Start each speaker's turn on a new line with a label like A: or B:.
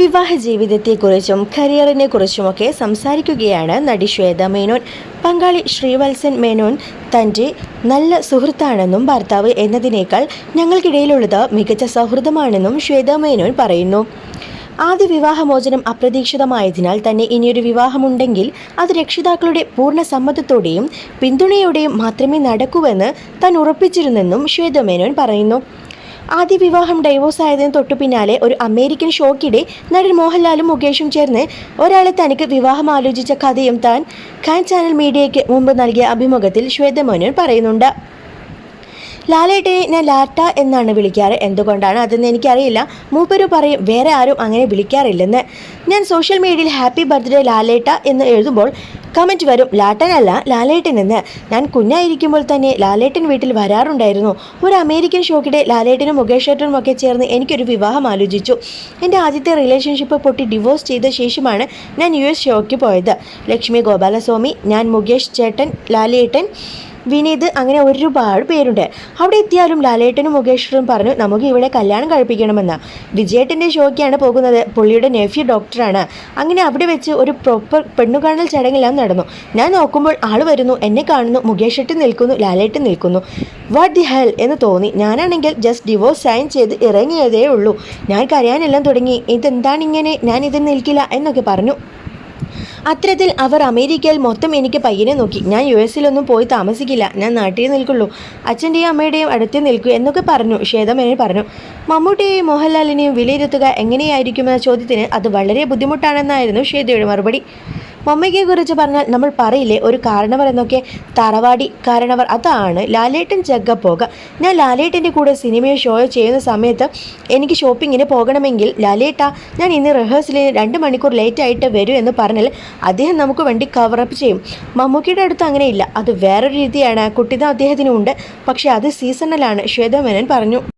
A: വിവാഹ ജീവിതത്തെക്കുറിച്ചും കരിയറിനെ കുറിച്ചുമൊക്കെ സംസാരിക്കുകയാണ് നടി ശ്വേത മേനോൻ. പങ്കാളി ശ്രീവത്സൻ മേനോൻ തന്റെ നല്ല സുഹൃത്താണെന്നും ഭർത്താവ് എന്നതിനേക്കാൾ ഞങ്ങൾക്കിടയിലുള്ളത് മികച്ച സൗഹൃദമാണെന്നും ശ്വേത മേനോൻ പറയുന്നു. ആദ്യ വിവാഹമോചനം അപ്രതീക്ഷിതമായതിനാൽ തന്നെ ഇനിയൊരു വിവാഹമുണ്ടെങ്കിൽ അത് രക്ഷിതാക്കളുടെ പൂർണ സമ്മതത്തോടെയും പിന്തുണയോടെയും മാത്രമേ നടക്കൂവെന്ന് താൻ ഉറപ്പിച്ചിരുന്നെന്നും ശ്വേതമേനോൻ പറയുന്നു. ആദ്യ വിവാഹം ഡൈവോഴ്സ് ആയതിന് തൊട്ടു പിന്നാലെ ഒരു അമേരിക്കൻ ഷോക്കിടെ നടൻ മോഹൻലാലും മുകേഷും ചേർന്ന് ഒരാളെ തനിക്ക് വിവാഹം ആലോചിച്ച കഥയും താൻ ഖാൻ ചാനൽ മീഡിയയ്ക്ക് മുമ്പ് നൽകിയ അഭിമുഖത്തിൽ ശ്വേത മേനോൻ പറയുന്നുണ്ട്. ലാലേട്ടനെ ഞാൻ ലാറ്റ എന്നാണ് വിളിക്കാറ്. എന്തുകൊണ്ടാണ്? അതെന്ന് എനിക്കറിയില്ല. മൂപ്പര് പറയും വേറെ ആരും അങ്ങനെ വിളിക്കാറില്ലെന്ന്. ഞാൻ സോഷ്യൽ മീഡിയയിൽ ഹാപ്പി ബർത്ത്ഡേ ലാലേട്ട എന്ന് എഴുതുമ്പോൾ കമന്റ് വരും ലാട്ടനല്ല ലാലേട്ടൻ എന്ന് ഞാൻ കുഞ്ഞായിരിക്കുമ്പോൾ തന്നെ ലാലേട്ടൻ വീട്ടിൽ വരാറുണ്ടായിരുന്നു. ഒരു അമേരിക്കൻ ഷോക്കിടെ ലാലേട്ടനും മുകേഷ് ഏട്ടനും ഒക്കെ ചേർന്ന് എനിക്കൊരു വിവാഹം ആലോചിച്ചു. എന്റെ ആദ്യത്തെ റിലേഷൻഷിപ്പ് പൊട്ടി ഡിവോഴ്സ് ചെയ്ത ശേഷമാണ് ഞാൻ യു എസ് ഷോയ്ക്ക് പോയത്. ലക്ഷ്മി ഗോപാലസ്വാമി ഞാൻ മുകേഷ് ചേട്ടൻ ലാലേട്ടൻ വിനീത് അങ്ങനെ ഒരുപാട് പേരുണ്ട്. അവിടെ എത്തിയാലും ലാലേട്ടനും മുകേഷറും പറഞ്ഞു നമുക്ക് ഇവിടെ കല്യാണം കഴിപ്പിക്കണമെന്ന്. വിജയേട്ടന്റെ ഷോയ്ക്കാണ് പോകുന്നത്. പുള്ളിയുടെ നെഫ്യൂ ഡോക്ടറാണ്. അങ്ങനെ അവിടെ വെച്ച് ഒരു പ്രോപ്പർ പെണ്ണുകാണൽ ചടങ്ങെല്ലാം നടന്നു. ഞാൻ നോക്കുമ്പോൾ ആൾ വരുന്നു എന്നെ കാണുന്നു മുകേഷ് നിൽക്കുന്നു ലാലേട്ടൻ നിൽക്കുന്നു. വാട്ട് ദി ഹെൽ എന്ന് തോന്നി. ഞാനാണെങ്കിൽ ജസ്റ്റ് ഡിവോഴ്സ് സൈൻ ചെയ്ത് ഇറങ്ങിയതേ ഉള്ളൂ ഞാൻ കരയാനെല്ലാം തുടങ്ങി. ഇതെന്താണിങ്ങനെ? ഞാൻ ഇത് നിൽക്കില്ല എന്നൊക്കെ പറഞ്ഞു. അത്തരത്തിൽ അവർ അമേരിക്കയിൽ മൊത്തം എനിക്ക് പയ്യനെ നോക്കി. ഞാൻ യു എസിലൊന്നും പോയി താമസിക്കില്ല. ഞാൻ നാട്ടിൽ നിൽക്കുള്ളൂ. അച്ഛന്റെയും അമ്മയുടെയും അടുത്ത് നിൽക്കൂ എന്നൊക്കെ പറഞ്ഞു. ശ്വേതമേനൻ പറഞ്ഞു. മമ്മൂട്ടിയെയും മോഹൻലാലിനെയും വിലയിരുത്തുക എങ്ങനെയായിരിക്കുമെന്ന ചോദ്യത്തിന് അത് വളരെ ബുദ്ധിമുട്ടാണെന്നായിരുന്നു ശ്വേതയുടെ മറുപടി. മമ്മയ്ക്കെ കുറിച്ച് പറഞ്ഞാൽ നമ്മൾ പറയില്ലേ ഒരു കാരണവർ എന്നൊക്കെ? തറവാടി കാരണവർ. അതാണ് ലാലേട്ടൻ ജഗ്ഗപ്പോക ഞാൻ ലാലേട്ടന്റെ കൂടെ സിനിമയോ ഷോയോ ചെയ്യുന്ന സമയത്ത് എനിക്ക് ഷോപ്പിങ്ങിന് പോകണമെങ്കിൽ ലാലേട്ട ഞാൻ ഇന്ന് റിഹേഴ്സലിന് രണ്ട് മണിക്കൂർ ലേറ്റ് ആയിട്ട് വരൂ എന്ന് പറഞ്ഞാൽ അദ്ദേഹം നമുക്ക് വേണ്ടി കവറപ്പ് ചെയ്യും. മമ്മൂക്കിയുടെ അടുത്ത് അങ്ങനെയില്ല അത് വേറൊരു രീതിയാണ്. കുട്ടിത അദ്ദേഹത്തിനുണ്ട്. പക്ഷേ അത് സീസണലാണ് ശ്വേതമേനൻ പറഞ്ഞു.